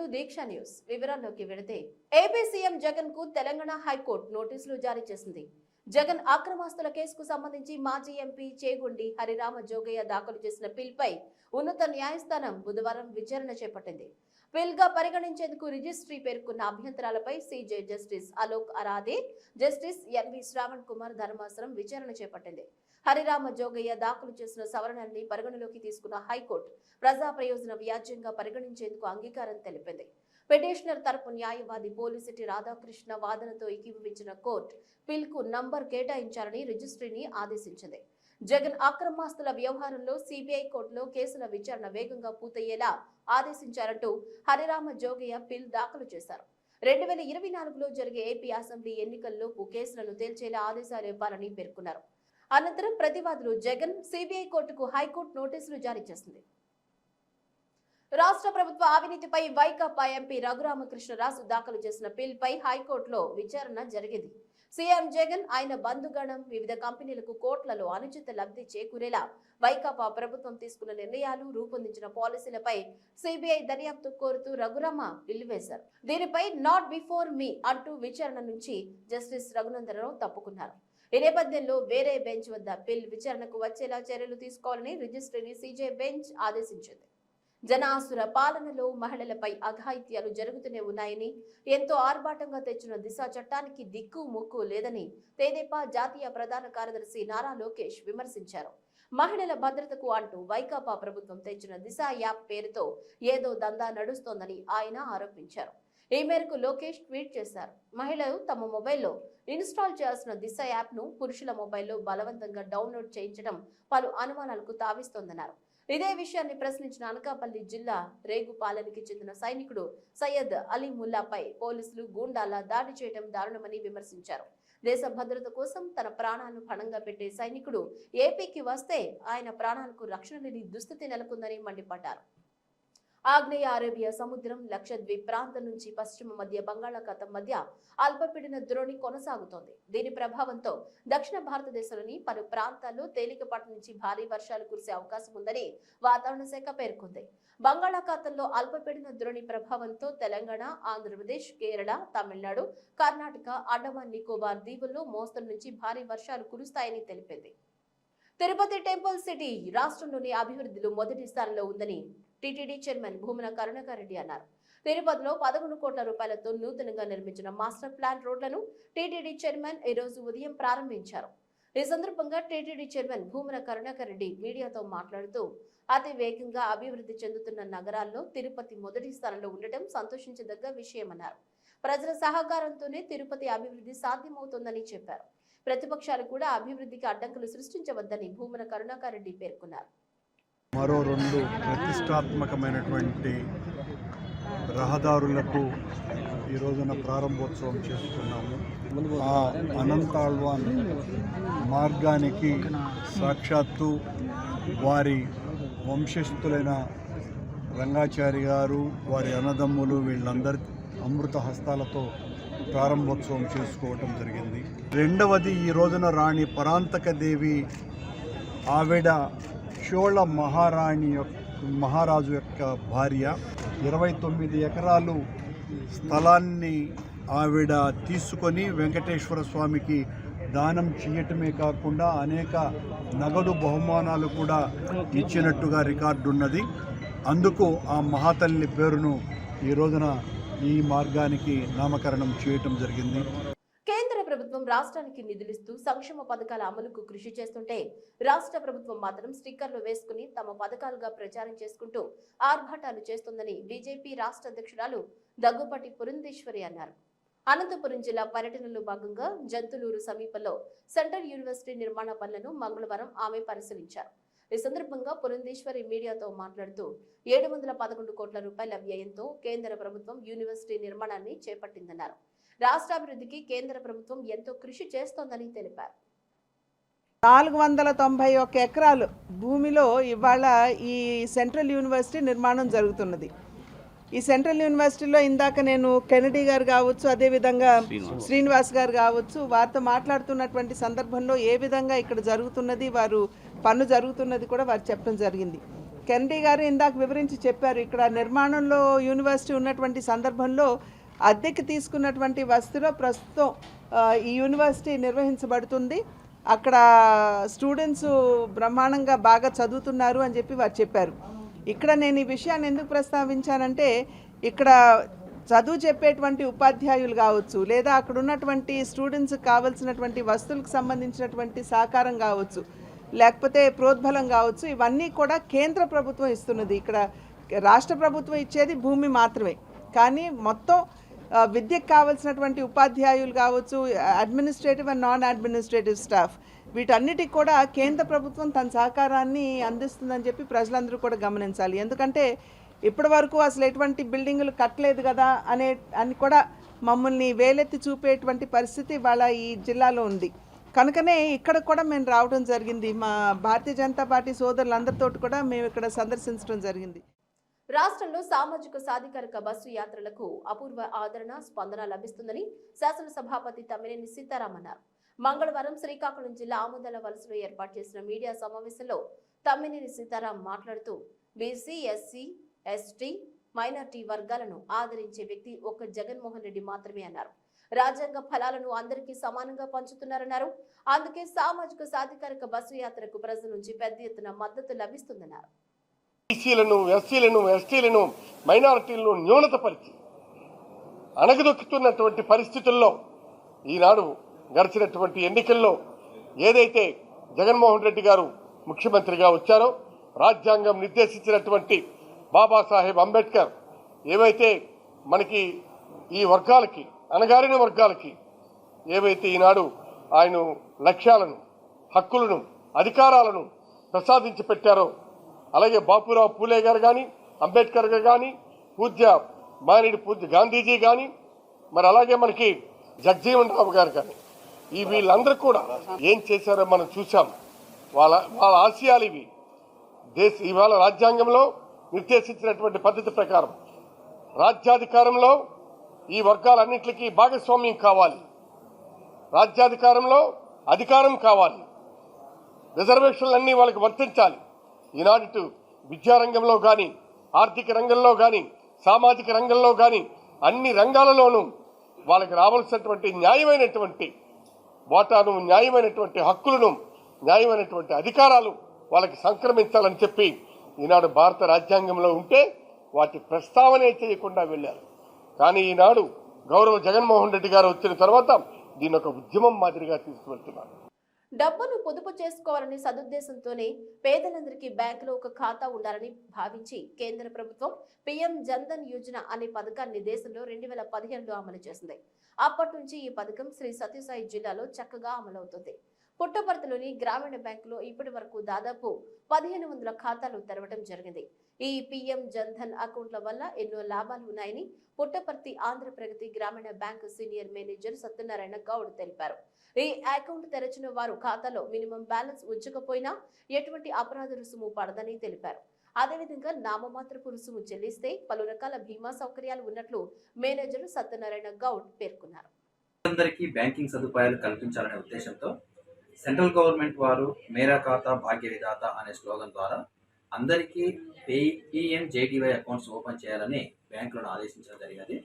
To Deeksha news వివరాల్లోకి వెళితే AP CM జగన్కు తెలంగాణ హైకోర్టు నోటీసులు జారీ చేసింది. జగన్ అక్రమాస్తుల కేసుకు సంబంధించి మాజీ ఎంపీ చేగుండి హరిరామ జోగయ్య దాఖలు చేసిన పిల్ పై ఉన్నత న్యాయస్థానం బుధవారం విచారణ చేపట్టింది. పిల్గా పరిగణించేందుకు రిజిస్ట్రీ పేర్కొన్న అభ్యంతరాలపై CJ justice Alok Aradhe justice NV Shravan Kumar ధర్మాసనం విచారణ చేపట్టింది. హరిరామ జోగయ్య దాఖలు చేసిన సవరణల్ని పరిగణలోకి తీసుకున్న హైకోర్టు ప్రజా ప్రయోజన వ్యాజ్యంగా పరిగణించేందుకు అంగీకారం తెలిపింది. పిటిషనర్ తరపు న్యాయవాది పోలిసిటి రాధాకృష్ణ వాదనతో ఏకీభవించిన కోర్టు పిల్కు నంబర్ కేటాయించాలని రిజిస్ట్రీని ఆదేశించింది. జగన్ అక్రమాస్తుల వ్యవహారంలో సిబిఐ కోర్టులో కేసుల విచారణ వేగంగా పూర్తయ్యేలా ఆదేశించారంటూ హరిరామ జోగయ్య పిల్ దాఖలు చేశారు. రెండు వేల ఇరవై నాలుగులో జరిగే ఏపీ అసెంబ్లీ ఎన్నికల్లోపు కేసులను తేల్చేలా ఆదేశాలు ఇవ్వాలని పేర్కొన్నారు. అనంతరం ప్రతివాదులు జగన్ సిబిఐ కోర్టుకు హైకోర్టు నోటీసులు జారీ చేసింది. రాష్ట్ర ప్రభుత్వ అవినీతిపై వైకాపా ఎంపీ రఘురామకృష్ణరాజు దాఖలు చేసిన పిల్పై హైకోర్టులో విచారణ జరిగింది. సీఎం జగన్ ఆయన బంధుగణం వివిధ కంపెనీలకు కోట్లలో అనుచిత లబ్ధి చేకూరేలా వైకాపా ప్రభుత్వం తీసుకున్న నిర్ణయాలు రూపొందించిన పాలసీలపై సిబిఐ దర్యాప్తు కోరుతూ రఘురామ బిల్లు వేశారు దీనిపై నాట్ బిఫోర్ మీ అంటూ విచారణ నుంచి జస్టిస్ రఘునందనరావు తప్పుకున్నారు. ఈ నేపథ్యంలో వేరే బెంచ్ వద్ద బిల్ విచారణకు వచ్చేలా చర్యలు తీసుకోవాలని రిజిస్ట్రీని సీజే బెంచ్ ఆదేశించింది. జనాసుర పాలనలో మహిళలపై అఘాయిత్యాలు జరుగుతూనే ఉన్నాయని ఎంతో ఆర్భాటంగా తెచ్చిన దిశ చట్టానికి దిక్కు ముక్కు లేదని తెదేపా జాతీయ ప్రధాన కార్యదర్శి నారా లోకేష్ విమర్శించారు. మహిళల భద్రతకు అంటూ వైకాపా ప్రభుత్వం తెచ్చిన దిశ యాప్ పేరుతో ఏదో దందా నడుస్తోందని ఆయన ఆరోపించారు. ఈ మేరకు లోకేష్ ట్వీట్ చేశారు. మహిళలు తమ మొబైల్లో ఇన్స్టాల్ చేయాల్సిన దిశ యాప్ను పురుషుల మొబైల్లో బలవంతంగా డౌన్లోడ్ చేయించడం పలు అనుమానాలకు తావిస్తోందన్నారు. ఇదే విషయాన్ని ప్రశ్నించిన అనకాపల్లి జిల్లా రేగుపాలెనికి చెందిన సైనికుడు సయ్యద్ అలీ ముల్లాపై పోలీసులు గూండాలా దాడి చేయడం దారుణమని విమర్శించారు. దేశ భద్రత కోసం తన ప్రాణాలను పణంగా పెట్టే సైనికుడు ఏపీకి వస్తే ఆయన ప్రాణాలకు రక్షణ లేని దుస్థితి నెలకొందని మండిపడ్డారు. ఆగ్నేయ అరేబియా సముద్రం లక్షద్వీప్ ప్రాంతం నుంచి పశ్చిమ మధ్య బంగాళాఖాతం మధ్య అల్పపీడన ద్రోణి కొనసాగుతోంది. దీని ప్రభావంతో దక్షిణ భారతదేశంలోని పలు ప్రాంతాల్లో తేలికపాటి నుంచి భారీ వర్షాలు కురిసే అవకాశం ఉందని వాతావరణ శాఖ పేర్కొంది. బంగాళాఖాతంలో అల్పపీడన ద్రోణి ప్రభావంతో తెలంగాణ ఆంధ్రప్రదేశ్ కేరళ తమిళనాడు కర్ణాటక అండమాన్ నికోబార్ దీవుల్లో మోస్తరు నుంచి భారీ వర్షాలు కురుస్తాయని తెలిపింది. తిరుపతి టెంపుల్ సిటీ రాష్ట్రంలోని అభివృద్ధిలో మొదటి స్థానంలో ఉందని టీటీడీ చైర్మన్ భూమన కరుణాకర్ రెడ్డి అన్నారు. తిరుపతిలో పదకొండు కోట్ల రూపాయలతో నూతనంగా నిర్మించిన మాస్టర్ ప్లాన్ రోడ్లను టీటీడీ చైర్మన్ ఈ రోజు ఉదయం ప్రారంభించారు. ఈ సందర్భంగా టీటీడీ చైర్మన్ భూమన కరుణాకర్ రెడ్డి మీడియాతో మాట్లాడుతూ అతి వేగంగా అభివృద్ధి చెందుతున్న నగరాల్లో తిరుపతి మొదటి స్థానంలో ఉండటం సంతోషించదగ్గ విషయమన్నారు. ప్రజల సహకారంతోనే తిరుపతి అభివృద్ధి సాధ్యమవుతోందని చెప్పారు. ప్రతిపక్షాలు కూడా అభివృద్ధికి అడ్డంకులు సృష్టించవద్దని భూమన కరుణాకర్ రెడ్డి పేర్కొన్నారు. మరో రెండు ప్రతిష్టాత్మకమైనటువంటి రహదారులకు ఈ రోజున ప్రారంభోత్సవం చేస్తున్నాము. ఆ అనంతాళ్వాన్ మార్గానికి సాక్షాత్తు వారి వంశస్థులైన రంగాచారి గారు వారి అన్నదమ్ములు వీళ్ళందరి అమృత హస్తాలతో ప్రారంభోత్సవం చేసుకోవటం జరిగింది. రెండవది ఈ రోజున రాణి పరాంతక దేవి ఆవిడ చోళ మహారాణి యొక్క మహారాజు యొక్క భార్య ఇరవై తొమ్మిది ఎకరాలు స్థలాన్ని ఆవిడ తీసుకొని వెంకటేశ్వర స్వామికి దానం చేయటమే కాకుండా అనేక నగదు బహుమానాలు కూడా ఇచ్చినట్టుగా రికార్డు ఉన్నది. అందుకు ఆ మహాతల్లి పేరును ఈ రోజున ఈ మార్గానికి నామకరణం చేయటం జరిగింది. ప్రభుత్వం రాష్ట్రానికి నిధులిస్తూ సంక్షేమ పథకాల అమలుకు కృషి చేస్తుంటే రాష్ట్ర ప్రభుత్వం మాత్రం స్టిక్కర్లు వేసుకుని తమ పథకాలుగా ప్రచారం చేసుకుంటూ ఆర్భాటాలు చేస్తోందని బీజేపీ రాష్ట్ర అధ్యక్షురాలు దగ్గుపాటి పురంధేశ్వరి అన్నారు. అనంతపురం జిల్లా పర్యటనలో భాగంగా జంతులూరు సమీపంలో సెంట్రల్ యూనివర్సిటీ నిర్మాణ పనులను మంగళవారం ఆమె పరిశీలించారు. ఈ సందర్భంగా పురంధేశ్వరి మీడియాతో మాట్లాడుతూ ఏడు వందల పదకొండు కోట్ల రూపాయల వ్యయంతో కేంద్ర ప్రభుత్వం యూనివర్సిటీ నిర్మాణాన్ని చేపట్టిందన్నారు. రాష్ట్రాభివృద్ధికి కేంద్ర ప్రభుత్వం ఎంతో కృషి చేస్తోందని తెలిపారు. నాలుగు వందల తొంభై ఒక్క ఎకరాలు భూమిలో ఇవాళ ఈ సెంట్రల్ యూనివర్సిటీ నిర్మాణం జరుగుతున్నది. ఈ సెంట్రల్ యూనివర్సిటీలో ఇందాక నేను కెనడీ గారు కావచ్చు అదేవిధంగా శ్రీనివాస్ గారు కావచ్చు వారితో మాట్లాడుతున్నటువంటి సందర్భంలో ఏ విధంగా ఇక్కడ జరుగుతున్నది వారు పన్ను జరుగుతున్నది కూడా వారు చెప్పడం జరిగింది. కెనడీ గారు ఇందాక వివరించి చెప్పారు ఇక్కడ నిర్మాణంలో యూనివర్సిటీ ఉన్నటువంటి సందర్భంలో అద్దెకి తీసుకున్నటువంటి వసతిలో ప్రస్తుతం ఈ యూనివర్సిటీ నిర్వహించబడుతుంది. అక్కడ స్టూడెంట్స్ బ్రహ్మాండంగా బాగా చదువుతున్నారు అని చెప్పి వారు చెప్పారు. ఇక్కడ నేను ఈ విషయాన్ని ఎందుకు ప్రస్తావించానంటే ఇక్కడ చదువు చెప్పేటువంటి ఉపాధ్యాయులు కావచ్చు లేదా అక్కడ ఉన్నటువంటి స్టూడెంట్స్కి కావాల్సినటువంటి వస్తువులకు సంబంధించినటువంటి సహకారం కావచ్చు లేకపోతే ప్రోద్బలం కావచ్చు ఇవన్నీ కూడా కేంద్ర ప్రభుత్వం ఇస్తున్నది. ఇక్కడ రాష్ట్ర ప్రభుత్వం ఇచ్చేది భూమి మాత్రమే. కానీ మొత్తం విద్యకు కావలసినటువంటి ఉపాధ్యాయులు కావచ్చు administrative and non administrative staff వీటన్నిటికి కూడా కేంద్ర ప్రభుత్వం తన సహకారాన్ని అందిస్తుందని చెప్పి ప్రజలందరూ కూడా గమనించాలి. ఎందుకంటే ఇప్పటి వరకు అసలు ఎటువంటి బిల్డింగులు కట్టలేదు కదా అనే అని కూడా మమ్మల్ని వేలెత్తి చూపేటువంటి పరిస్థితి వాళ్ళ ఈ జిల్లాలో ఉంది. కనుకనే ఇక్కడ కూడా మేము రావడం జరిగింది. మా భారతీయ జనతా పార్టీ సోదరులందరితో కూడా మేము ఇక్కడ సందర్శించడం జరిగింది. రాష్ట్రంలో సామాజిక సాధికారిక బస్సు యాత్రలకు అపూర్వ ఆదరణ స్పందన లభిస్తుందని శాసనసభాపతి తమ్మినేని సీతారాం అన్నారు. మంగళవారం శ్రీకాకుళం జిల్లా ఆముదల వలసలో ఏర్పాటు చేసిన మీడియా సమావేశంలో తమ్మినేని సీతారాం మాట్లాడుతూ బీసీ ఎస్సీ ఎస్టీ మైనార్టీ వర్గాలను ఆదరించే వ్యక్తి ఒక్క జగన్మోహన్ రెడ్డి మాత్రమే అన్నారు. రాజ్యాంగ ఫలాలను అందరికీ సమానంగా పంచుతున్నారన్నారు. అందుకే సామాజిక సాధికారిక బస్సు యాత్రకు ప్రజల నుంచి పెద్ద ఎత్తున మద్దతు లభిస్తుందన్నారు. బీసీలను ఎస్సీలను ఎస్టీలను మైనారిటీలను న్యూనతపరిచి అణగదొక్కుతున్నటువంటి పరిస్థితుల్లో ఈనాడు గడిచినటువంటి ఎన్నికల్లో ఏదైతే జగన్మోహన్ రెడ్డి గారు ముఖ్యమంత్రిగా వచ్చారో రాజ్యాంగం నిర్దేశించినటువంటి బాబాసాహెబ్ అంబేద్కర్ ఏవైతే మనకి ఈ వర్గాలకి అణగారిన వర్గాలకి ఏవైతే ఈనాడు ఆయన లక్ష్యాలను హక్కులను అధికారాలను ప్రసాదించి పెట్టారో అలాగే బాపురావు పూలే గారు కానీ అంబేద్కర్ గారు కానీ పూజ్య మానేడి పూజ్య గాంధీజీ కానీ మరి అలాగే మనకి జగజీవన్ రావు గారు కానీ ఈ వీళ్ళందరూ కూడా ఏం చేశారో మనం చూసాం వాళ్ళ వాళ్ళ ఆశయాలు ఇవి. దేశ ఇవాళ రాజ్యాంగంలో నిర్దేశించినటువంటి పద్ధతి ప్రకారం రాజ్యాధికారంలో ఈ వర్గాలన్నింటికి భాగస్వామ్యం కావాలి. రాజ్యాధికారంలో అధికారం కావాలి. రిజర్వేషన్లన్నీ వాళ్ళకి వర్తించాలి. ఈనాడు విద్యారంగంలో కానీ ఆర్థిక రంగంలో కానీ సామాజిక రంగంలో కానీ అన్ని రంగాలలోనూ వాళ్ళకి రావాల్సినటువంటి న్యాయమైనటువంటి వాటాను న్యాయమైనటువంటి హక్కులను న్యాయమైనటువంటి అధికారాలు వాళ్ళకి సంక్రమించాలని చెప్పి ఈనాడు భారత రాజ్యాంగంలో ఉంటే వాటి ప్రస్తావనే చేయకుండా వెళ్ళారు. కానీ ఈనాడు గౌరవ జగన్మోహన్ రెడ్డి గారు వచ్చిన తర్వాత దీని ఒక ఉద్యమం మాదిరిగా తీసుకువెళ్తున్నారు. డబ్బును పొదుపు చేసుకోవాలనే సదుద్దేశంతోనే పేదలందరికీ బ్యాంకులో ఒక ఖాతా ఉండాలని భావించి కేంద్ర ప్రభుత్వం పీఎం జన్ధన్ యోజన అనే పథకాన్ని దేశంలో రెండు వేల పదిహేనులో అమలు చేసింది. అప్పటి నుంచి ఈ పథకం శ్రీ సత్యసాయి జిల్లాలో చక్కగా అమలవుతుంది. పుట్టపర్తిలోని గ్రామీణ బ్యాంకులో ఇప్పటి వరకు దాదాపు పదిహేను వందల ఖాతాలు తెరవడం జరిగింది. ఈ పీఎం జన్ధన్ అకౌంట్ల వల్ల ఎన్నో లాభాలు ఉన్నాయని Puttaparthi Andhra Pragathi Grameena bank senior manager Satyanarayana Goud తెలిపారు. ఈ అకౌంట్ తెరచిన వారు ఖాతాలో మినిమం బ్యాలెన్స్ ఉంచకపోయినా ఎటువంటి అపరాధ రుసుము పడదని తెలిపారు. అదేవిధంగా నామమాత్రపు రుసుము చెల్లిస్తే పలు రకాల బీమా సౌకర్యాలు ఉన్నట్లు మేనేజర్ సత్యనారాయణ గౌడ్ పేర్కొన్నారు. అందరికీ బ్యాంకింగ్ సదుపాయాలు కల్పించాలనే ఉద్దేశంతో సెంట్రల్ గవర్నమెంట్ వారు మేరా ఖాతా భాగ్య విధాత అనే స్లోగన్ ద్వారా అందరికీ పిఎం జేడీవై అకౌంట్స్ ఓపెన్ చేయాలని బ్యాంకులను ఆదేశించడం జరిగినది.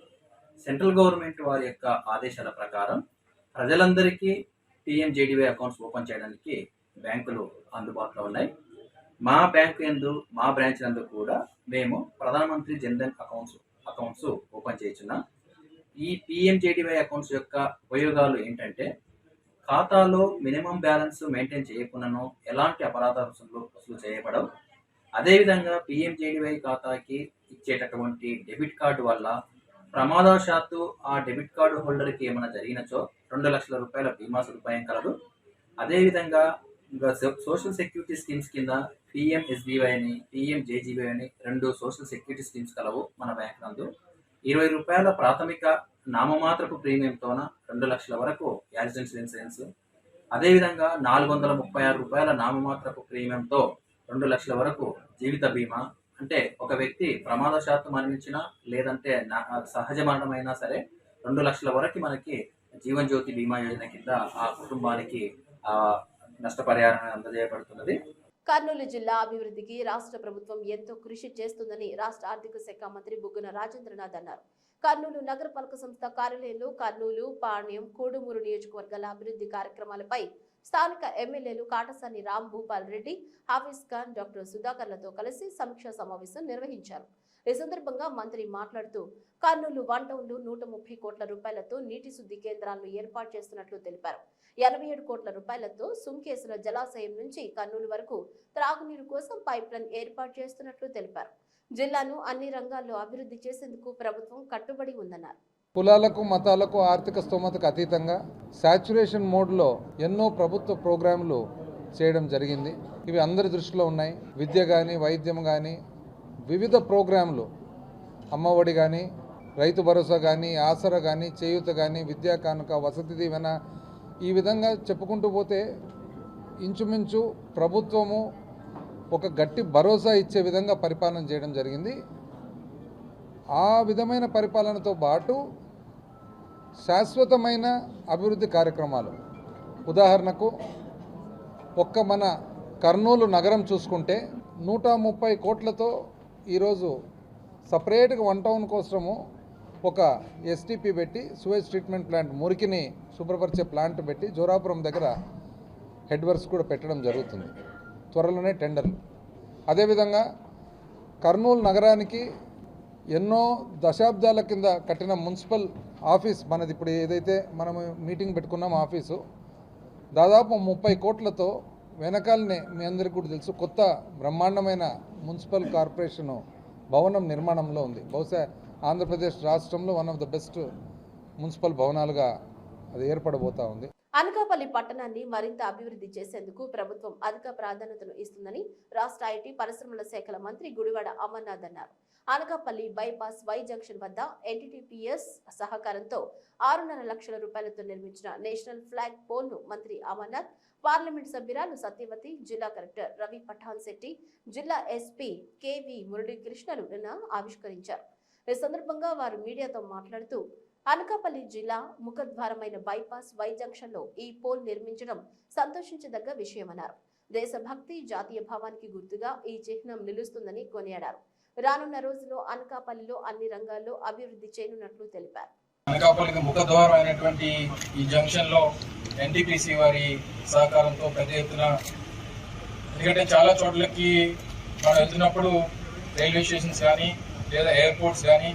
సెంట్రల్ గవర్నమెంట్ వారి యొక్క ఆదేశాల ప్రకారం ప్రజలందరికీ పిఎంజేడీవై అకౌంట్స్ ఓపెన్ చేయడానికి బ్యాంకులు అందుబాటులో ఉన్నాయి. మా బ్యాంకు ఎందు మా బ్రాంచ్ నందు కూడా మేము ప్రధానమంత్రి జన్ధన్ అకౌంట్స్ అకౌంట్స్ ఓపెన్ చేయించున్నాం ఈ పిఎంజేడివై అకౌంట్స్ యొక్క ఉపయోగాలు ఏంటంటే ఖాతాలో మినిమం బ్యాలెన్స్ మెయింటైన్ చేయకుండాను ఎలాంటి అపరాధ రుసుములు వసూలు చేయబడవు. అదేవిధంగా పిఎంజేడివై ఖాతాకి ఇచ్చేటటువంటి డెబిట్ కార్డు వల్ల ప్రమాదవశాత్తు ఆ డెబిట్ కార్డు హోల్డర్కి ఏమైనా జరిగినచో రెండు లక్షల రూపాయల బీమా సదుపాయం కలదు. అదేవిధంగా సోషల్ సెక్యూరిటీ స్కీమ్స్ కింద పిఎం ఎస్బీవై అని పిఎంజేజీవై అని రెండు సోషల్ సెక్యూరిటీ స్కీమ్స్ కలవు మన బ్యాంక్ నందు. ఇరవై రూపాయల ప్రాథమిక నామమాత్రపు ప్రీమియంతోన రెండు లక్షల వరకు యాక్సిడెంట్స్ ఇన్సూరెన్స్ అదేవిధంగా నాలుగు వందల ముప్పై ఆరు రూపాయల నామమాత్రపు ప్రీమియంతో రెండు లక్షల వరకు జీవిత బీమా అంటే ఒక వ్యక్తి ప్రమాదశాత్తు మరణించినా లేదంటే సహజ మరణమైనా సరే రెండు లక్షల వరకు మనకి జీవన్ జ్యోతి బీమా యోజన కింద ఆ కుటుంబానికి ఆ నష్టపరిహారం అందజేయబడుతున్నది. కర్నూలు జిల్లా అభివృద్ధికి రాష్ట్ర ప్రభుత్వం ఎంతో కృషి చేస్తుందని రాష్ట్ర ఆర్థిక శాఖ మంత్రి బుగ్గన రాజేంద్రనాథ్ అన్నారు. కర్నూలు నగరపాలక సంస్థ కార్యాలయంలో కర్నూలు పాణ్యం కోడుమూరు నియోజకవర్గాల అభివృద్ధి కార్యక్రమాలపై స్థానిక ఎమ్మెల్యేలు కాటసాని రామ్ భూపాల్ రెడ్డి హాఫీజ్ ఖాన్ డాక్టర్ సుధాకర్లతో కలిసి సమీక్షా సమావేశం నిర్వహించారు. ఈ సందర్భంగా మంత్రి మాట్లాడుతూ కర్నూలు వన్ టౌన్లో నూట ముప్పై కోట్ల రూపాయలతో నీటి శుద్ధి కేంద్రాలను ఏర్పాటు చేస్తున్నట్లు తెలిపారు. ఎనభై ఏడు కోట్ల రూపాయలతో సుంకేసుల జలాశయం నుంచి కర్నూలు వరకు త్రాగునీరు కోసం పైప్ లైన్ ఏర్పాటు చేస్తున్నట్లు తెలిపారు. జిల్లాను అన్ని రంగాల్లో అభివృద్ధి చేసేందుకు ప్రభుత్వం కట్టుబడి ఉందన్నారు. కులాలకు మతాలకు ఆర్థిక స్తోమతకు అతీతంగా శాచురేషన్ మోడ్లో ఎన్నో ప్రభుత్వ ప్రోగ్రాంలు చేయడం జరిగింది. ఇవి అందరి దృష్టిలో ఉన్నాయి. విద్య కానీ వైద్యం కానీ వివిధ ప్రోగ్రాంలు. అమ్మఒడి కానీ రైతు భరోసా కానీ ఆసరా కానీ చేయూత కానీ విద్యా కానుక వసతి దీవెన ఈ విధంగా చెప్పుకుంటూ పోతే ఇంచుమించు ప్రభుత్వము ఒక గట్టి భరోసా ఇచ్చే విధంగా పరిపాలన చేయడం జరిగింది. ఆ విధమైన పరిపాలనతో పాటు శాశ్వతమైన అభివృద్ధి కార్యక్రమాలు. ఉదాహరణకు ఒక్క మన కర్నూలు నగరం చూసుకుంటే నూట ముప్పై కోట్లతో ఈరోజు సపరేట్గా వన్ టౌన్ కోసము ఒక ఎస్టీపీ పెట్టి సువేజ్ ట్రీట్మెంట్ ప్లాంట్ మురికిని శుభ్రపరిచే ప్లాంట్ పెట్టి జోరాపురం దగ్గర హెడ్ వర్క్స్ కూడా పెట్టడం జరుగుతుంది. త్వరలోనే టెండర్లు. అదేవిధంగా కర్నూలు నగరానికి ఎన్నో దశాబ్దాల కింద కట్టిన మున్సిపల్ ఆఫీస్ మనది ఇప్పుడు ఏదైతే మనము మీటింగ్ పెట్టుకున్నాం ఆఫీసు దాదాపు ముప్పై కోట్లతో వెనకాలనే మీ అందరికీ కూడా తెలుసు కొత్త బ్రహ్మాండమైన మున్సిపల్ కార్పొరేషన్ భవనం నిర్మాణంలో ఉంది. బహుశా ఆంధ్రప్రదేశ్ రాష్ట్రంలో one of the best municipal భవనాలుగా అది ఏర్పడబోతూ ఉంది. అనకాపల్లి పట్టణాన్ని మరింత అభివృద్ధి చేసేందుకు ప్రభుత్వం అధిక ప్రాధాన్యతను ఇస్తుందని రాష్ట్ర ఐటీ పరిశ్రమల శాఖల మంత్రి గుడివాడ అమర్నాథ్ అన్నారు. అనకాపల్లి బైపాస్ వై జంక్షన్ వద్ద ఎన్టీటీపీఎస్ సహకారంతో ఆరున్నర లక్షల రూపాయలతో నిర్మించిన నేషనల్ ఫ్లాగ్ పోల్ను మంత్రి అమర్నాథ్ పార్లమెంట్ సభ్యురాలు సత్యవతి జిల్లా కలెక్టర్ రవి పఠాన్ శెట్టి జిల్లా ఎస్పీ కేవీ మురళీకృష్ణలు నిన్న ఆవిష్కరించారు. ఈ సందర్భంగా వారు మీడియాతో మాట్లాడుతూ అనకాపల్లి జిల్లా ముఖద్వారమైన బైపాస్ వై జంక్షన్లో ఈ పోల్ నిర్మించడం సంతోషించదగ్గ విషయమన్నారు. దేశభక్తి జాతీయ భావానికి గుర్తుగా ఈ చిహ్నం నిలుస్తుందని కొనియాడారు. రానున్న రోజుల్లో అనకాపల్లిలో అన్ని రంగాల్లో అభివృద్ధి చేయనున్నట్లు తెలిపారు. అనకాపల్లికి ముఖద్వారం అయినటువంటి ఈ జంక్షన్లో ఎన్టీపీసీ వారి సహకారంతో పెద్ద ఎత్తున ఎందుకంటే చాలా చోట్లకి మనం వెళ్తున్నప్పుడు రైల్వే స్టేషన్స్ కానీ లేదా ఎయిర్పోర్ట్స్ కానీ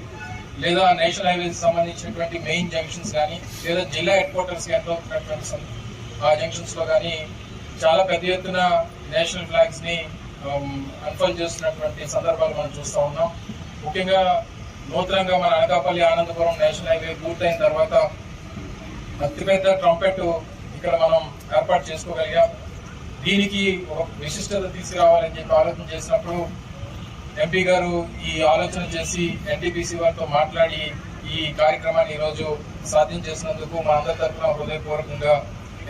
లేదా నేషనల్ హైవేస్ సంబంధించినటువంటి మెయిన్ జంక్షన్స్ కానీ లేదా జిల్లా హెడ్ క్వార్టర్స్ ఎంతో ఆ జంక్షన్స్లో కానీ చాలా పెద్ద ఎత్తున నేషనల్ ఫ్లాగ్స్ని అన్ఫోల్డ్ చేస్తున్నటువంటి సందర్భాలు మనం చూస్తూ ఉన్నాం. ముఖ్యంగా నూతనంగా మన అనకాపల్లి ఆనందపురం నేషనల్ హైవే పూర్తయిన తర్వాత అతిపెద్ద ట్రంపెట్ ఇక్కడ మనం ఏర్పాటు చేసుకోగలిగాం. దీనికి ఒక విశిష్టత తీసుకురావాలని చెప్పి ఆలోచన చేసినప్పుడు ఎంపీ గారు ఈ ఆలోచన చేసి ఎన్టీపీసీ వారితో మాట్లాడి ఈ కార్యక్రమాన్ని ఈరోజు సాధ్యం చేసినందుకు మా అందరి తరఫున హృదయపూర్వకంగా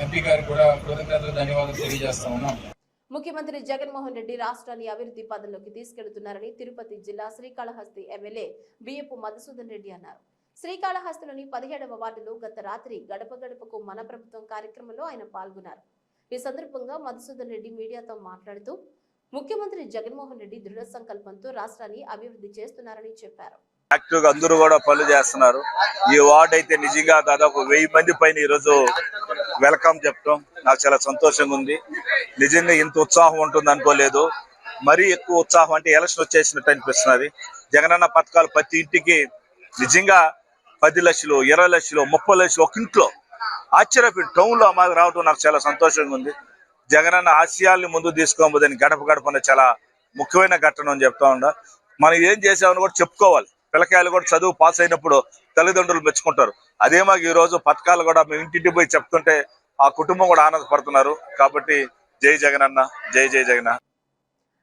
ఎంపీ గారికి కూడా కృతజ్ఞతలు ధన్యవాదాలు తెలియజేస్తా ఉన్నాం. ముఖ్యమంత్రి జగన్మోహన్ రెడ్డి రాష్ట్రాన్ని అభివృద్ధి పదంలోకి తీసుకెళ్తున్నారని తిరుపతి జిల్లా శ్రీకాళహస్తి ఎమ్మెల్యే బియ్యపు మధుసూదన్ రెడ్డి అన్నారు. శ్రీకాళహస్తిలోని పదిహేడవ వార్డులో గత రాత్రి గడప గడపకు మన ప్రభుత్వం కార్యక్రమంలో ఆయన పాల్గొన్నారు. ఈ సందర్భంగా మధుసూదన్ రెడ్డి మీడియాతో మాట్లాడుతూ ముఖ్యమంత్రి జగన్మోహన్ రెడ్డి దృఢ సంకల్పంతో రాష్ట్రాన్ని అభివృద్ధి చేస్తున్నారని చెప్పారు. గా అందరూ కూడా పనులు చేస్తున్నారు. ఈ వార్డు అయితే నిజంగా దాదాపు వెయ్యి మంది పైన ఈ రోజు వెల్కమ్ చెప్పడం నాకు చాలా సంతోషంగా ఉంది. నిజంగా ఇంత ఉత్సాహం ఉంటుంది అనుకోలేదు మరీ ఎక్కువ ఉత్సాహం అంటే ఎలక్షన్ వచ్చేసినట్టు అనిపిస్తున్నది జగనన్న పథకాలు ప్రతి ఇంటికి నిజంగా పది లక్షలు ఇరవై లక్షలు ముప్పై లక్షలు ఒక ఇంట్లో. ఆశ్చర్యపోయి టౌన్లో మాకు రావడం నాకు చాలా సంతోషంగా ఉంది. జగనన్న ఆశయాల్ని ముందు తీసుకోబోదని గడప గడపన చాలా ముఖ్యమైన ఘటన అని చెప్తా ఉండ మనం ఏం చేసామని కూడా చెప్పుకోవాలి. పిల్లకాయలు కూడా చదువు పాస్ అయినప్పుడు తల్లిదండ్రులు మెచ్చుకుంటారు. అదే మాకు ఈ రోజు పథకాలు కూడా మేము ఇంటింటి పోయి చెప్తుంటే ఆ కుటుంబం కూడా ఆనందపడుతున్నారు. కాబట్టి జై జగనన్న జై జై జగన్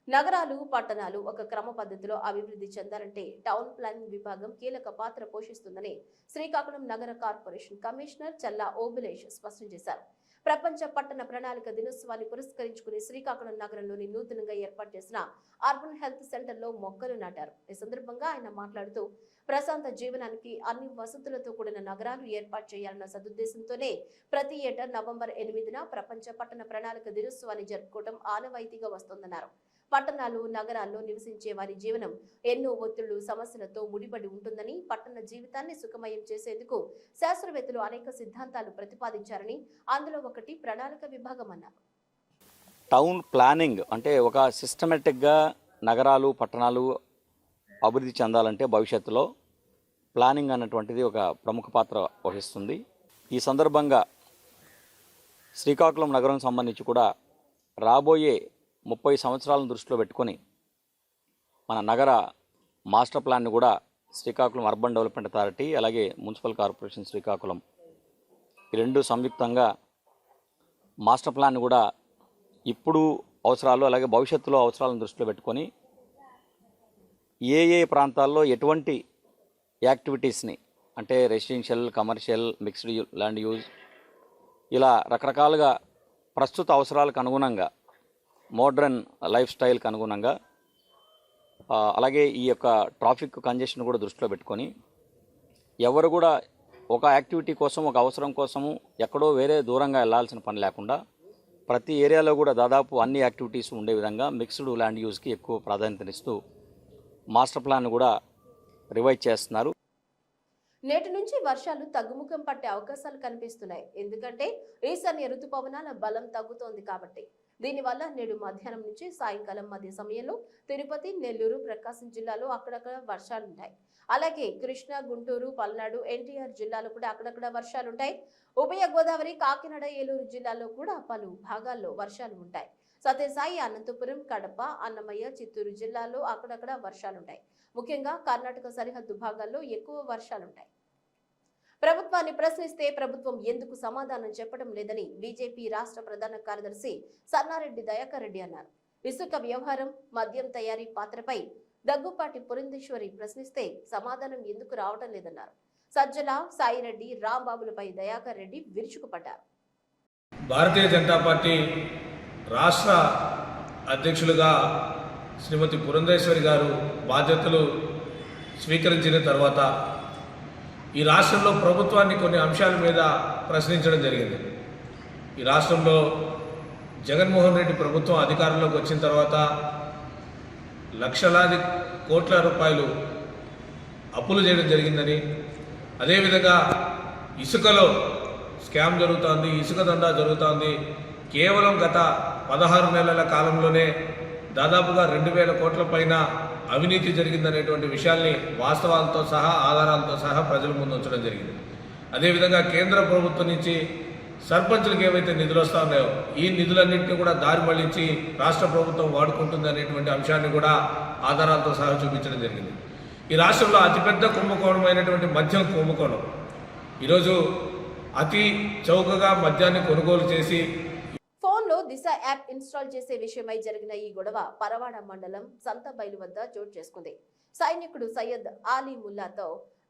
నగరాలు పట్టణాలు ఒక క్రమ పద్ధతిలో అభివృద్ధి చెందాలంటే టౌన్ ప్లానింగ్ విభాగం కీలక పాత్ర పోషిస్తుందని శ్రీకాకుళం నగర కార్పొరేషన్ కమిషనర్ చల్లా ఓబిలేష్ స్పష్టం చేశారు. ప్రపంచ పట్టణ ప్రణాళిక దినోత్సవాన్ని పురస్కరించుకుని శ్రీకాకుళం నగరంలోని నూతనంగా ఏర్పాటు చేసిన అర్బన్ హెల్త్ సెంటర్లో మొక్కలు నాటారు. ఈ సందర్భంగా ఆయన మాట్లాడుతూ ప్రశాంత జీవనానికి అన్ని వసతులతో కూడిన నగరాలు ఏర్పాటు చేయాలన్న సదుద్దేశంతోనే ప్రతి ఏటా నవంబర్ ఎనిమిదిన ప్రపంచ పట్టణ ప్రణాళిక దినోత్సవాన్ని జరుపుకోవడం ఆనవాయితీగా వస్తోందన్నారు. పట్టణాలు నగరాల్లో నివసించే వారి జీవనం ఎన్నో ఒత్తిళ్ళు సమస్యలతో ముడిపడి ఉంటుందని పట్టణ జీవితాన్ని సుఖమయం చేసేందుకు శాస్త్రవేత్తలు అనేక సిద్ధాంతాలు ప్రతిపాదించారని అందులో ఒకటి ప్రణాళిక విభాగం అన్నారు. టౌన్ ప్లానింగ్ అంటే ఒక సిస్టమేటిక్గా నగరాలు పట్టణాలు అభివృద్ధి చెందాలంటే భవిష్యత్తులో ప్లానింగ్ అన్నటువంటిది ఒక ప్రముఖ పాత్ర వహిస్తుంది. ఈ సందర్భంగా శ్రీకాకుళం నగరం సంబంధించి కూడా రాబోయే ముప్పై సంవత్సరాలను దృష్టిలో పెట్టుకొని మన నగర మాస్టర్ ప్లాన్ని కూడా శ్రీకాకుళం అర్బన్ డెవలప్మెంట్ అథారిటీ అలాగే మున్సిపల్ కార్పొరేషన్ శ్రీకాకుళం ఈ రెండు సంయుక్తంగా మాస్టర్ ప్లాన్ కూడా ఇప్పుడు అవసరాలు అలాగే భవిష్యత్తులో అవసరాలను దృష్టిలో పెట్టుకొని ఏ ఏ ప్రాంతాల్లో ఎటువంటి యాక్టివిటీస్ని అంటే residential commercial mixed land use ఇలా రకరకాలుగా ప్రస్తుత అవసరాలకు అనుగుణంగా మోడ్రన్ లైఫ్ స్టైల్కి అనుగుణంగా అలాగే ఈ యొక్క ట్రాఫిక్ కంజెషన్ కూడా దృష్టిలో పెట్టుకొని ఎవరు కూడా ఒక యాక్టివిటీ కోసం ఒక అవసరం కోసము ఎక్కడో వేరే దూరంగా వెళ్ళాల్సిన పని లేకుండా ప్రతి ఏరియాలో కూడా దాదాపు అన్ని యాక్టివిటీస్ ఉండే విధంగా మిక్స్డ్ ల్యాండ్ యూజ్కి ఎక్కువ ప్రాధాన్యతనిస్తూ మాస్టర్ ప్లాన్ కూడా రివైజ్ చేస్తున్నారు. నేటి నుంచి వర్షాలు తగ్గుముఖం పట్టే అవకాశాలు కనిపిస్తున్నాయి. ఎందుకంటే ఈశాన్య ఋతుపవనాల బలం తగ్గుతోంది కాబట్టి. దీనివల్ల నేడు మధ్యాహ్నం నుంచి సాయంకాలం మధ్య సమయంలో తిరుపతి నెల్లూరు ప్రకాశం జిల్లాలో అక్కడక్కడ వర్షాలుంటాయి. అలాగే కృష్ణా గుంటూరు పల్నాడు ఎన్టీఆర్ జిల్లాలో కూడా అక్కడక్కడ వర్షాలుంటాయి. ఉభయ గోదావరి కాకినాడ ఏలూరు జిల్లాలో కూడా పలు భాగాల్లో వర్షాలు ఉంటాయి సత్యసాయి అనంతపురం కడప అన్నమయ్య చిత్తూరు జిల్లాలో అక్కడక్కడ వర్షాలుంటాయి. ముఖ్యంగా కర్ణాటక సరిహద్దు భాగాల్లో ఎక్కువ వర్షాలుంటాయి. ప్రభుత్వాన్ని ప్రశ్నిస్తే ప్రభుత్వం ఎందుకు సమాధానం చెప్పడం లేదని బీజేపీ రాష్ట్ర ప్రధాన కార్యదర్శి సన్నారెడ్డి దయాకర్ రెడ్డి అన్నారు. ఇసుక వ్యవహారం మద్యం తయారీ పాత్రపై దగ్గుపాటి పురంధేశ్వరి ప్రశ్నిస్తే సమాధానం ఎందుకు రావడం లేదన్నారు. సజ్జల సాయిరెడ్డి రాంబాబులపై దయాకర్ రెడ్డి విరుచుకుపడ్డారు. భారతీయ జనతా పార్టీ రాష్ట్ర అధ్యక్షులుగా శ్రీమతి పురంధేశ్వరి గారు బాధ్యతలు స్వీకరించిన తర్వాత ఈ రాష్ట్రంలో ప్రభుత్వాన్ని కొన్ని అంశాల మీద ప్రశ్నించడం జరిగింది. ఈ రాష్ట్రంలో జగన్మోహన్ రెడ్డి ప్రభుత్వం అధికారంలోకి వచ్చిన తర్వాత లక్షలాది కోట్ల రూపాయలు అప్పులు చేయడం జరిగిందని అదేవిధంగా ఇసుకలో స్కామ్ జరుగుతోంది ఇసుక దందా జరుగుతోంది. కేవలం గత పదహారు నెలల కాలంలోనే దాదాపుగా రెండు వేల కోట్ల పైన అవినీతి జరిగిందనేటువంటి విషయాల్ని వాస్తవాలతో సహా ఆధారాలతో సహా ప్రజల ముందు ఉంచడం జరిగింది. అదేవిధంగా కేంద్ర ప్రభుత్వం నుంచి సర్పంచులకు ఏవైతే నిధులు వస్తూ ఉన్నాయో ఈ నిధులన్నింటినీ కూడా దారి మళ్ళించి రాష్ట్ర ప్రభుత్వం వాడుకుంటుంది అనేటువంటి అంశాన్ని కూడా ఆధారాలతో సహా చూపించడం జరిగింది. ఈ రాష్ట్రంలో అతిపెద్ద కుంభకోణమైనటువంటి మద్యం కుంభకోణం. ఈరోజు అతి చౌకగా మద్యాన్ని కొనుగోలు చేసి దిశ యాప్ ఇన్స్టాల్ చేసే విషయమై జరిగిన ఈ గొడవ పరవాడ మండలం సంతబైలు వద్ద చోటు చేసుకుంది. సైనికుడు సయ్యద్ ఆలీ ముల్లాతో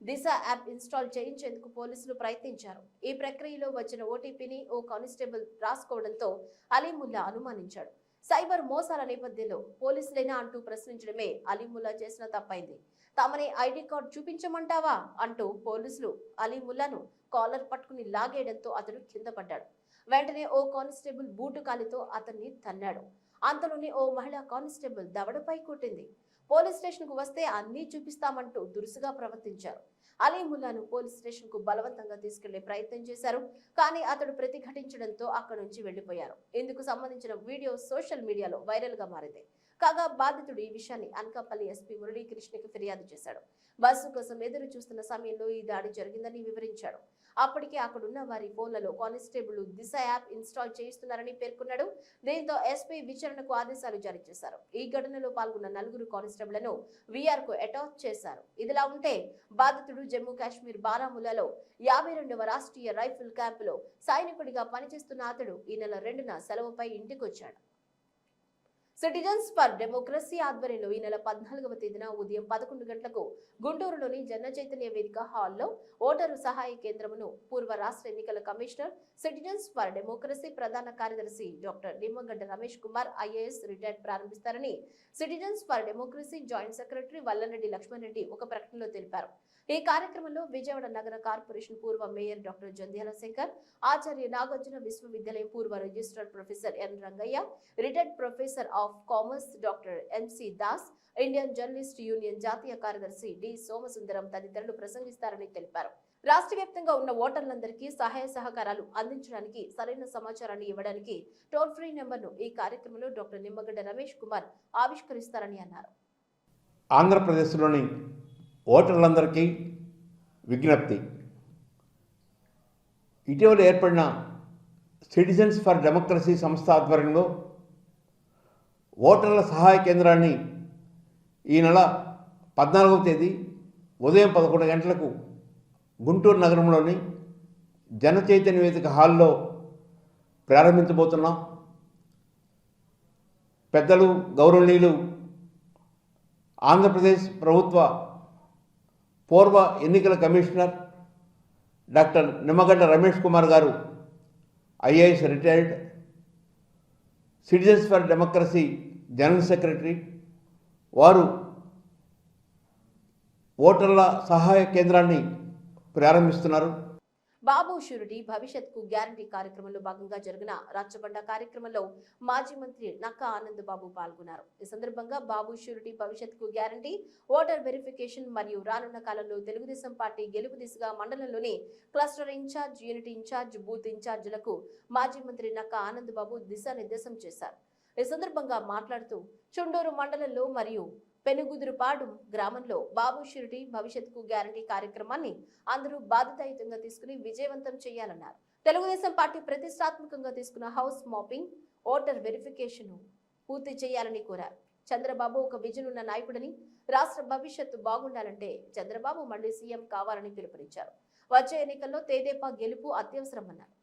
దిశ యాప్ ఇన్స్టాల్ చేయించేందుకు పోలీసులు ప్రయత్నించారు. ఈ ప్రక్రియలో వచ్చిన ఓటీపీని ఓ కానిస్టేబుల్ రాసుకోవడంతో అలీముల్లా అనుమానించాడు. సైబర్ మోసాల నేపథ్యంలో పోలీసులేనా అంటూ ప్రశ్నించడమే అలీముల్లా చేసిన తప్పైంది. తమని ఐడి కార్డు చూపించమంటావా? అంటూ పోలీసులు అలీముల్లాను కాలర్ పట్టుకుని లాగేయడంతో అతడు కింద పడ్డాడు. వెంటనే ఓ కానిస్టేబుల్ బూటు కాలితో అతన్ని తన్నాడు. అంతలోనే ఓ మహిళా కానిస్టేబుల్ దవడపై కొట్టింది. పోలీస్ స్టేషన్కు వస్తే అన్నీ చూపిస్తామంటూ దురుసుగా ప్రవర్తించారు. అలీముల్లాను పోలీస్ స్టేషన్కు బలవంతంగా తీసుకెళ్ళే ప్రయత్నం చేశారు కానీ అతడు ప్రతిఘటించడంతో అక్కడి నుంచి వెళ్ళిపోయారు ఇందుకు సంబంధించిన వీడియో సోషల్ మీడియాలో వైరల్గా మారింది. కాగా బాధితుడు ఈ విషయాన్ని అనకాపల్లి ఎస్పీ మురళీకృష్ణకి ఫిర్యాదు చేశాడు. బస్సు కోసం ఎదురు చూస్తున్న సమయంలో ఈ దాడి జరిగిందని వివరించాడు. అప్పటికే అక్కడున్న వారి ఫోన్లలో కానిస్టేబుల్ దిశ యాప్ ఇన్స్టాల్ చేయిస్తున్నారని పేర్కొన్నాడు. దీంతో ఎస్పీ విచారణకు ఆదేశాలు జారీ చేశారు. ఈ ఘటనలో పాల్గొన్న నలుగురు కానిస్టేబుళ్ళను వీఆర్కు అటాచ్ చేశారు. ఇదిలా ఉంటే బాధితుడు జమ్మూ కాశ్మీర్ బారాములలో యాభై రెండవ రాష్ట్రీయ రైఫిల్ క్యాంపులో సైనికుడిగా పనిచేస్తున్న అతడు ఈ నెల రెండున సెలవుపై ఇంటికొచ్చాడు. సిటిజన్స్ ఫర్ డెమోక్రసీ ఆధ్వర్యంలో ఈ నెల పద్నాలుగవ తేదీన ఉదయం పదకొండు గంటలకు గుంటూరులోని జన చైతన్య వేదిక హాల్లో ఓటరు సహాయ కేంద్రమును పూర్వ రాష్ట్ర ఎన్నికల కమిషనర్ సిటిజన్స్ ఫర్ డెమోక్రసీ ప్రధాన కార్యదర్శి doctor Nimmagadda Ramesh Kumar IAS retired ప్రారంభిస్తారని citizens for democracy joint secretary Vallareddy Lakshman Reddy ఒక ప్రకటనలో తెలిపారు. ఈ కార్యక్రమంలో విజయవాడ నగర కార్పొరేషన్ పూర్వ మేయర్ డాక్టర్ జంధ్యాల శంకర్ ఆచార్య నాగార్జున విశ్వవిద్యాలయం పూర్వ registrar professor N Rangaiah retired professor of commerce doctor MC Das Indian journalist union జాతీయ కార్యదర్శి డి సోమసుందరం తదితరులు ప్రసంగిస్తారని తెలిపారు. రాష్ట్ర వ్యాప్తంగా ఉన్న ఓటర్లందరికీ సహాయ సహకారాలు అందించడానికి సరైన సమాచారాన్ని ఇవ్వడానికి టోల్ ఫ్రీ నెంబర్ను ఈ కార్యక్రమంలో డాక్టర్ నిమ్మగడ్డ రమేష్ కుమార్ ఆవిష్కరిస్తారని అన్నారు. ఆంధ్రప్రదేశ్లోని ఓటర్లందరికీ విజ్ఞప్తి. ఇటీవల ఏర్పడిన సిటిజన్స్ ఫర్ డెమోక్రసీ సంస్థ ఆధ్వర్యంలో ఓటర్ల సహాయ కేంద్రాన్ని ఈ నెల పద్నాలుగవ తేదీ ఉదయం పదకొండు గంటలకు గుంటూరు నగరంలోని జన చైతన్య వేదిక హాల్లో ప్రారంభించబోతున్నాం. పెద్దలు గౌరవనీయులు ఆంధ్రప్రదేశ్ ప్రభుత్వ పూర్వ ఎన్నికల commissioner doctor Nimmagadda Ramesh Kumar garu IAS retired citizens for democracy general secretary వారు ఓటర్ల సహాయ కేంద్రాన్ని ప్రారంభిస్తున్నారు. బాబు షూరిటీ భవిష్యత్కు గ్యారంటీ కార్యక్రమంలో భాగంగా జరిగిన రచ్చబండ కార్యక్రమంలో మాజీ మంత్రి నక్కా ఆనంద్ బాబు పాల్గొన్నారు. ఈ సందర్భంగా బాబు షూరిటీ భవిష్యత్కు గ్యారంటీ ఓటర్ వెరిఫికేషన్ మరియు రానున్న కాలంలో తెలుగుదేశం పార్టీ గెలుపు దిశగా మండలంలోని cluster in-charge unit in-charge booth ఇన్ఛార్జీలకు మాజీ మంత్రి నక్కా ఆనంద్ బాబు దిశానిర్దేశం చేశారు. ఈ సందర్భంగా మాట్లాడుతూ చుండూరు మండలంలో మరియు పెనుగుదురుపాడు గ్రామంలో బాబు షిరిటి భవిష్యత్తుకు గ్యారంటీ కార్యక్రమాన్ని అందరూ బాధ్యతాయుతంగా తీసుకుని విజయవంతం చేయాలన్నారు. తెలుగుదేశం పార్టీ ప్రతిష్టాత్మకంగా తీసుకున్న హౌస్ మాపింగ్ ఓటర్ వెరిఫికేషన్ పూర్తి చేయాలని కోరారు. చంద్రబాబు ఒక విజన్ ఉన్న నాయకుడని రాష్ట్ర భవిష్యత్తు బాగుండాలంటే చంద్రబాబు మళ్ళీ సీఎం కావాలని పిలుపునిచ్చారు. వచ్చే ఎన్నికల్లో తేదేపా గెలుపు అత్యవసరమన్నారు.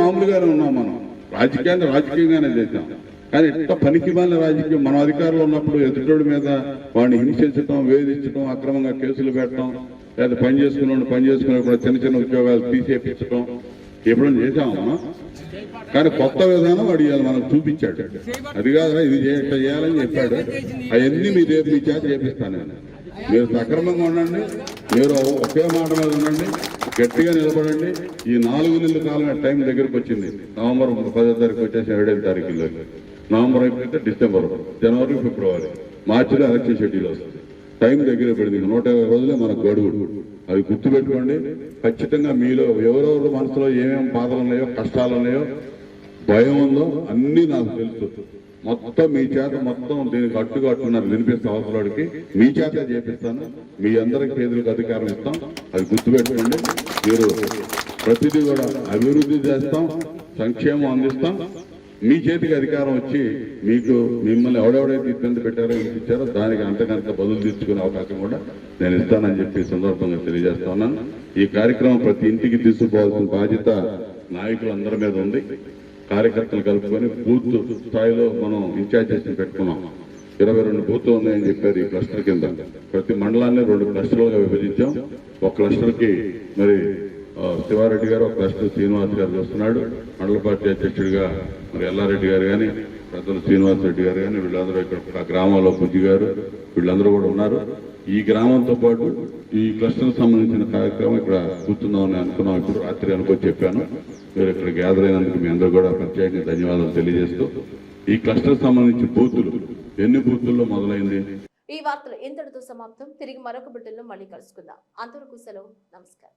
మామూలుగానే ఉన్నాం మనం. రాజకీయాన్ని రాజకీయంగానే చేశాం. కానీ ఎంత పనికి మాలిన రాజకీయం? మన అధికారంలో ఉన్నప్పుడు ఎదుటోడి మీద వాడిని హింసించడం వేధించడం అక్రమంగా కేసులు పెట్టడం లేదా పని చేసుకునే పని చేసుకునే కూడా చిన్న చిన్న ఉద్యోగాలు తీసేపించడం ఎప్పుడైనా చేశామమ్మా? కానీ కొత్త విధానం వాడు ఇవాళ మనకు చూపించాడు. అది కాదురా ఇది చేయాలని చెప్పాడు. అవన్నీ మీ రేపు మీ చేత చేపిస్తాను నేను. మీరు సక్రమంగా ఉండండి మీరు ఒకే మాట మీద ఉండండి గట్టిగా నిలబడండి. ఈ నాలుగు నెలల కాలం టైం దగ్గరకు వచ్చింది. నవంబర్ పదో తారీఖు వచ్చేసి ఏడేళ్ళ తారీఖులో నవంబర్ అయిపోతే డిసెంబర్ జనవరి ఫిబ్రవరి. మార్చిలో ఎలక్షన్ షెడ్యూల్ వస్తుంది. టైం దగ్గర పెడింది నూట ఇరవై రోజులే మనకు గడువు. అది గుర్తుపెట్టుకోండి. ఖచ్చితంగా మీలో ఎవరెవరు మనసులో ఏమేమి బాధలు ఉన్నాయో కష్టాలు ఉన్నాయో భయం ఉందో అన్నీ నాకు తెలుసు. మొత్తం మీ చేత మొత్తం దీనికి అట్టుగా అట్టున్నారు వినిపిస్తే అవసరాడికి మీ చేత చేపిస్తాను. మీ అందరికి పేదలకు అధికారం ఇస్తాం. అది గుర్తుపెట్టుకోండి. మీరు ప్రతిదీ కూడా అభివృద్ధి చేస్తాం. సంక్షేమం అందిస్తాం. మీ చేతికి అధికారం వచ్చి మీకు మిమ్మల్ని ఎవడెవడైతే ఇబ్బంది పెట్టారో ఇచ్చారో దానికి అంతకంత బదులు తీర్చుకునే అవకాశం కూడా నేను ఇస్తానని చెప్పి సందర్భంగా తెలియజేస్తా ఉన్నాను. ఈ కార్యక్రమం ప్రతి ఇంటికి తీసుకుపోవాల్సిన బాధ్యత నాయకులందరి మీద ఉంది. కార్యకర్తలు కలుపుకొని బూత్ స్థాయిలో మనం ఇన్ఛార్జెస్ పెట్టుకున్నాం. ఇరవై రెండు బూత్లు ఉన్నాయని చెప్పారు ఈ క్లస్టర్ కింద. ప్రతి మండలాన్ని రెండు క్లస్టర్లుగా విభజించాం. ఒక క్లస్టర్కి మరి శివారెడ్డి గారు ఒక శ్రీనివాస్ గారు చూస్తున్నాడు. మండల పార్టీ అధ్యక్షుడిగా మరి ఎల్లారెడ్డి గారు కానీ పెద్దలు శ్రీనివాస్ రెడ్డి గారు కానీ వీళ్ళందరూ ఇక్కడ ఆ గ్రామంలో బుజ్జి గారు వీళ్ళందరూ కూడా ఉన్నారు. ఈ గ్రామంతో పాటు ఈ క్లస్టర్ సంబంధించిన కార్యక్రమం ఇక్కడ కూర్చుందామని అనుకున్నాం. ఇప్పుడు రాత్రి అనుకో చెప్పాను. మీరు ఇక్కడ గ్యాదర్ అయినందుకు మీ అందరూ కూడా ప్రత్యేకంగా ధన్యవాదాలు తెలియజేస్తూ ఈ క్లస్టర్ సంబంధించి బూతులు ఎన్ని బూతుల్లో మొదలైంది? ఈ వార్తలు ఇంతటితో సమాప్తం. తిరిగి మరొక బిడ్డల్లో మళ్ళీ కలుసుకుందాం. అంతవరకు సెలవు. నమస్కారం.